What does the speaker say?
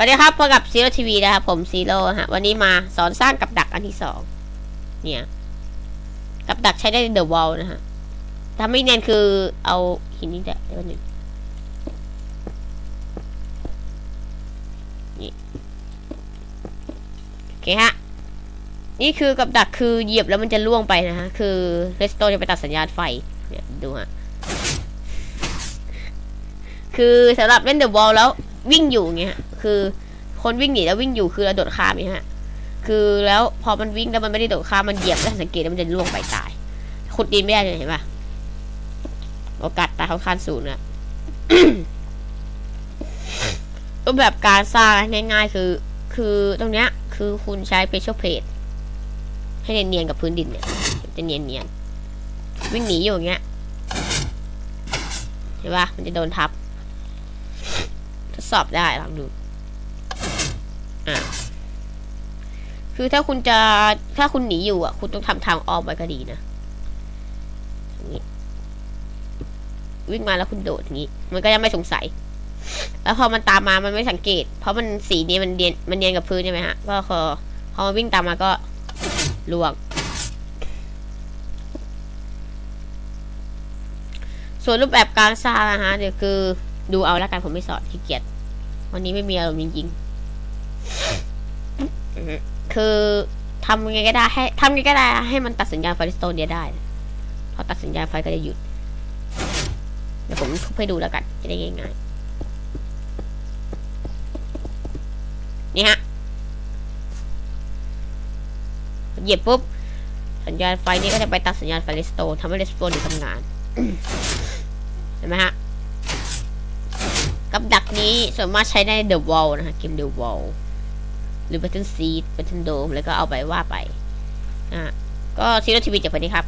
วัสดีครับพบกับซีโร่ทีวีนะครับผมซีโร่ฮะวันนี้มาสอนสร้างกับดักอันที่สองเนี่ยกับดักใช้ได้ในเดอะวอลนะฮะทำไม่เนียนคือเอาหินนี่เดี๋ยวหนึ่งนี่โอเคฮะนี่คือกับดักคือเหยียบแล้วมันจะล่วงไปนะฮะคือเรสโตจะไปตัดสัญญาณไฟเนี่ยดูฮะคือสำหรับเล่นเดอะวอลแล้ววิ่งอยู่เงี้ย คือ คนวิ่งหนีแล้ววิ่งอยู่คือเราโดดข้ามนี่ฮะ คือแล้วพอมันวิ่งแล้วมันไม่ได้โดดข้ามมันเหยียบแล้วสังเกตแล้วมันจะล่วงไปตายขุดดินไม่ได้เลยเห็นปะโอกาสตายค่อนข้างสูงนะรูปแบบการสร้างง่าย ๆ คือ คือตรงเนี้ย คือคุณใช้ special plate ให้เนียนๆกับพื้นดินเนี่ยจะเนียนๆวิ่งหนีอยู่อย่างเงี้ยเห็นปะมันจะโดนทับทดสอบได้ลองดู อะคือถ้าคุณจะถ้าคุณหนีอยู่อะ คุณต้องทำทางออกไปก็ดีนะวิ่งมาแล้วคุณโดดอย่างนี้ มันก็ยังไม่สงสัย แล้วพอมันตามมา มันไม่สังเกต เพราะมันสีนี้มันเนียน มันเนียนกับพื้นใช่ไหมฮะ ก็พอพอมันวิ่งตามมาก็ลวง ส่วนรูปแบบการสร้างนะฮะเดี๋ยวคือดูเอาแล้วกันผมไม่สอนขี้เกียจ วันนี้ไม่มีอารมณ์จริงๆ คือทำไงก็ได้ให้ทำไงก็ได้ ให้มันตัดสัญญาณไฟสโตนเดียได้ พอตัดสัญญาณไฟก็จะหยุด เดี๋ยวผมทุบให้ดูแล้วกัน จะได้ง่ายๆนี่ฮะเหยียบปุ๊บ สัญญาณไฟนี้ก็จะไปตัดสัญญาณไฟเลสโตนทำให้เลสโตนหยุดทำงาน เห็นไหมฮะ กับดักนี้ส่วนมากใช้ใน The Wall นะฮะเกม The Wall หรือ Battle Seed Battle Dome แล้วก็เอาไปว่าไปอะก็ซีโร่ทีวีจากไปนี้ครับ